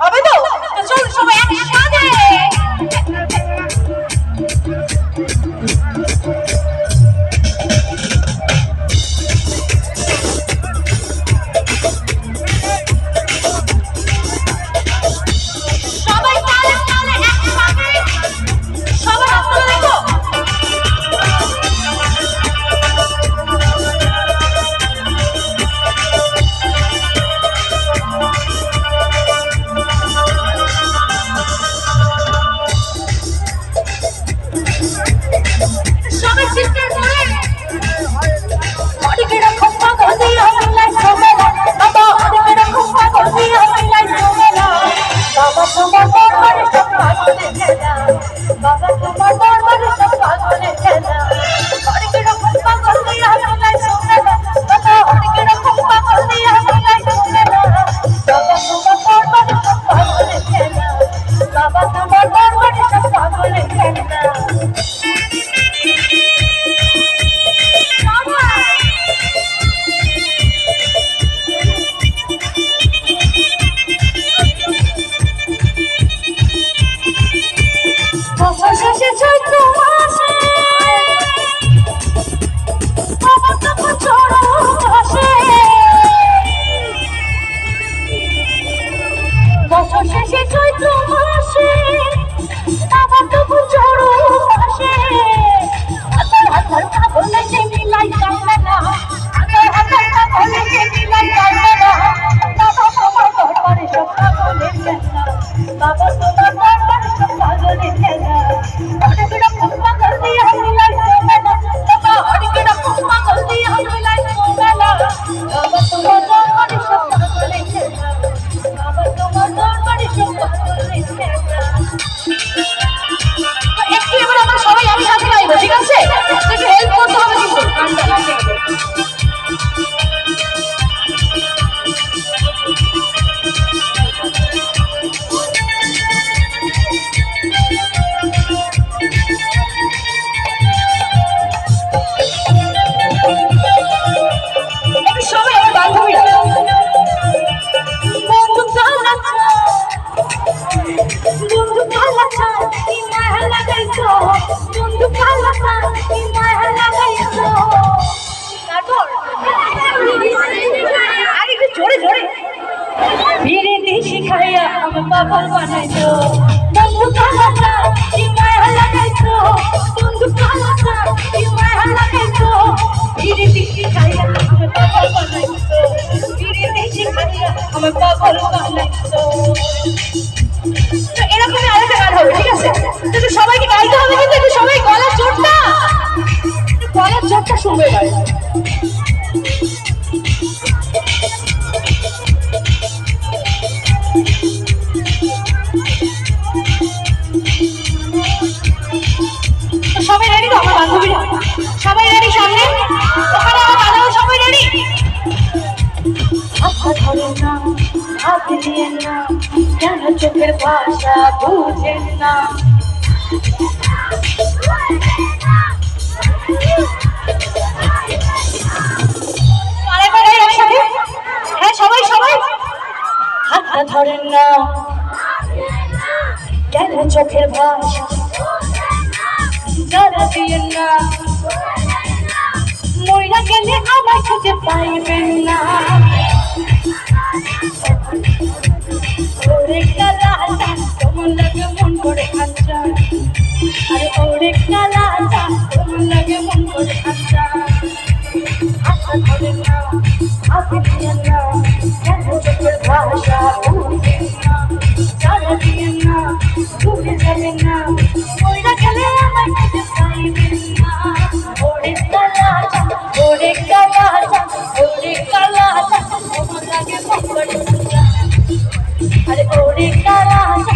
হবে তো চল সবাই একসাথে। বছর শেষে চৈত্র মাসে বাবা তখন চড়ো ঘাসে বছর শেষে চৈত্র মাসে না বাবা জোরে জোরে। ফিরে দিয়ে শিখাইয়া আমি পাগল বানাইছো বন্ধু কালাচা কি মায়া লাগাইছো বন্ধু কালাচা কি মায়া লাগাইছো ফিরে দিয়ে শিখাইয়া আমি পাগল বানাইছো ফিরে দিয়ে শিখাইয়া আমি পাগল বানাইছো একটু সবাইকে গাইতে হবে কিন্তু একটু সবাই গলার জোরটা গলার জোরটা শুনবে এবার সবাই সামনে? ওখানে দিয়ে না কেন চোখের ভাষা বুঝেন না? হ্যাঁ ধরেন না। চোখের ভাষা যারা না। মইরা গেলে আমার খুঁজে পাইবেন না। ওরে মন করে আচ্ছা আরে ওরে কালাটা তোমার লাগে মন করে আচ্ছা আচ্ছা ধরে না আপনি দিয়ে না কেন চোখের ভাষা বুঝেন না যারা দিয়ে না ভুলে যাবেন না মইরা গেলে আমার খুঁজে পাইবেন না ওরে কালাটা ওরে কালাটা ওরে কালাটা তোমার লাগে মন করে আচ্ছা আরে ওরে কালাটা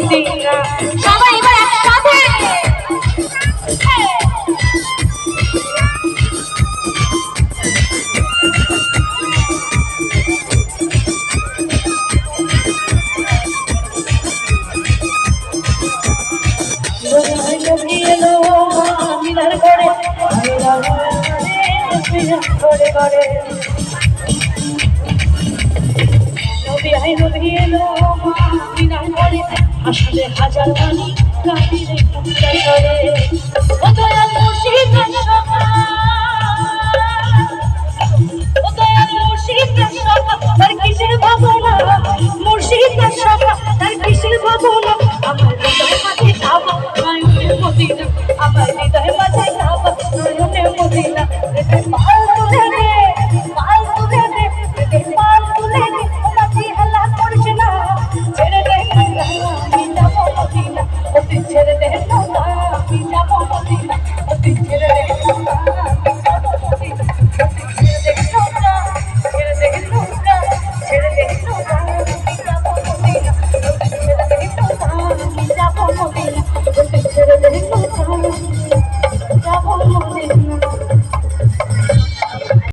মদিনা সবাই এবার একসাথে করে করে নবী আই নবী এলো মিনার করে আসলে হাজার মানি কাহিরে কুত্তা